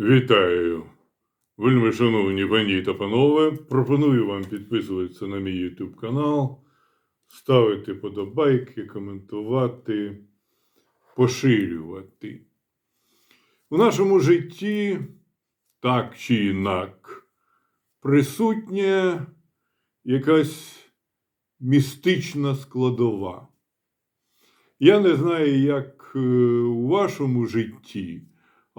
Вітаю, вельми шановні пані та панове. Пропоную вам підписуватися на мій YouTube канал, ставити подобайки, коментувати, поширювати. У нашому житті, так чи інак, присутня якась містична складова. Я не знаю, як е, у вашому житті.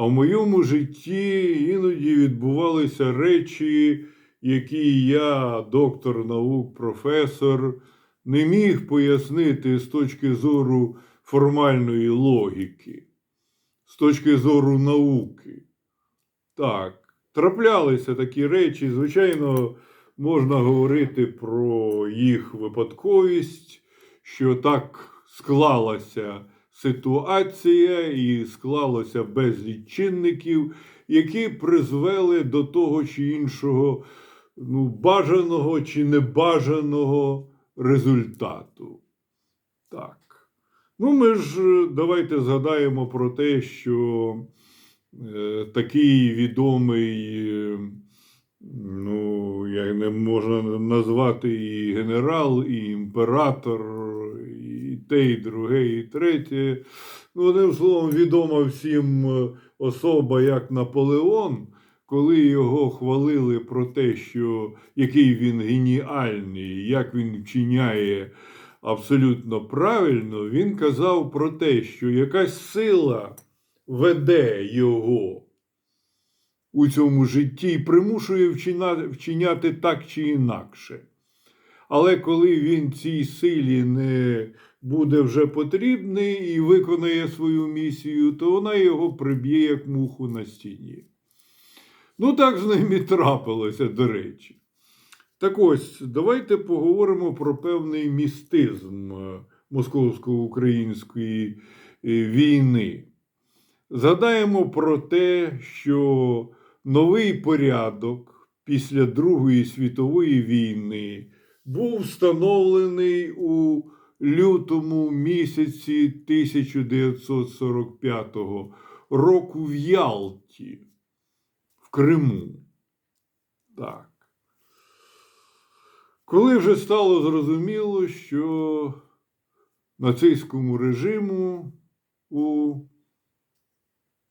А в моєму житті іноді відбувалися речі, які я, доктор наук, професор, не міг пояснити з точки зору формальної логіки, з точки зору науки. Так, траплялися такі речі. Звичайно, можна говорити про їх випадковість, що так склалася ситуація і склалося безліч чинників, які призвели до того чи іншого ну, бажаного чи небажаного результату. Так. Ну, ми ж е, давайте згадаємо про те, що е, такий відомий, ну, як не можна назвати і генерал, і імператор, і те, і друге, і третє. Ну, одним словом, відома всім е, особа як Наполеон, коли його хвалили про те, що який він геніальний, як він вчиняє абсолютно правильно, він казав про те, що якась сила веде його у цьому житті і примушує вчиняти так чи інакше. Але коли він цій силі не буде вже потрібний і виконає свою місію, то вона його приб'є як муху на стіні. Ну, так з ним і трапилося, до речі. Так ось, давайте поговоримо про певний містизм е, московсько-української е, війни. Згадаємо про те, що новий порядок після Другої світової війни був встановлений у лютому місяці 1945 року в Ялті, в Криму. Так. Коли вже стало зрозуміло, що нацистському режиму у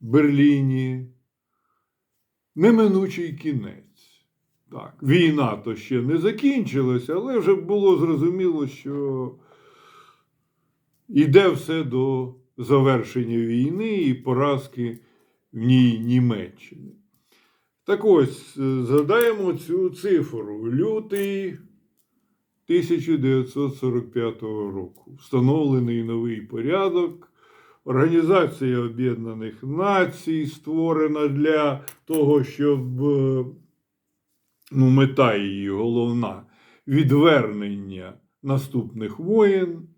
Берліні неминучий кінець. Так, війна то ще не закінчилася, але вже було зрозуміло, що йде все до завершення війни і поразки в ній Німеччини. Так ось, е, згадаємо цю цифру. Лютий 1945 року. Встановлений новий порядок. Організація Об'єднаних Націй створена для того, щоб е, ну, мета її головна відвернення наступних воєн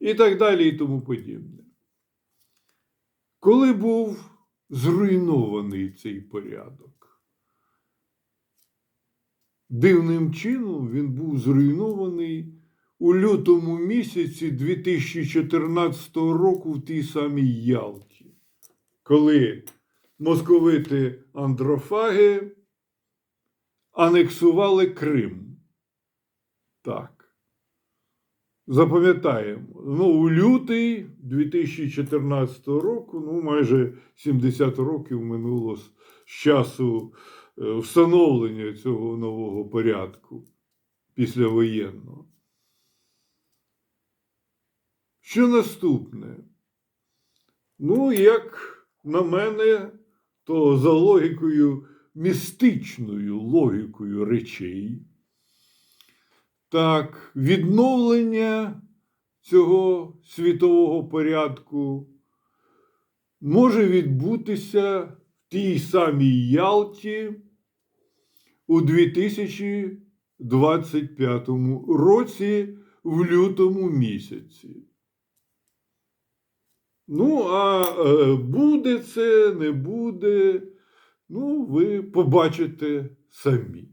і так далі, і тому подібне. Коли був зруйнований цей порядок? Дивним чином він був зруйнований у лютому місяці 2014 року в тій самій Ялті, коли московити андрофаги анексували Крим. Так. Запам'ятаємо, ну, у лютий 2014 року, ну, майже 70 років минуло з часу е, встановлення цього нового порядку післявоєнного. Що наступне? Ну, як на мене, то за логікою, містичною логікою речей, так, відновлення цього світового порядку може відбутися в тій самій Ялті у 2025 році в лютому місяці. Ну, а е, буде це, не буде, ну, ви побачите самі.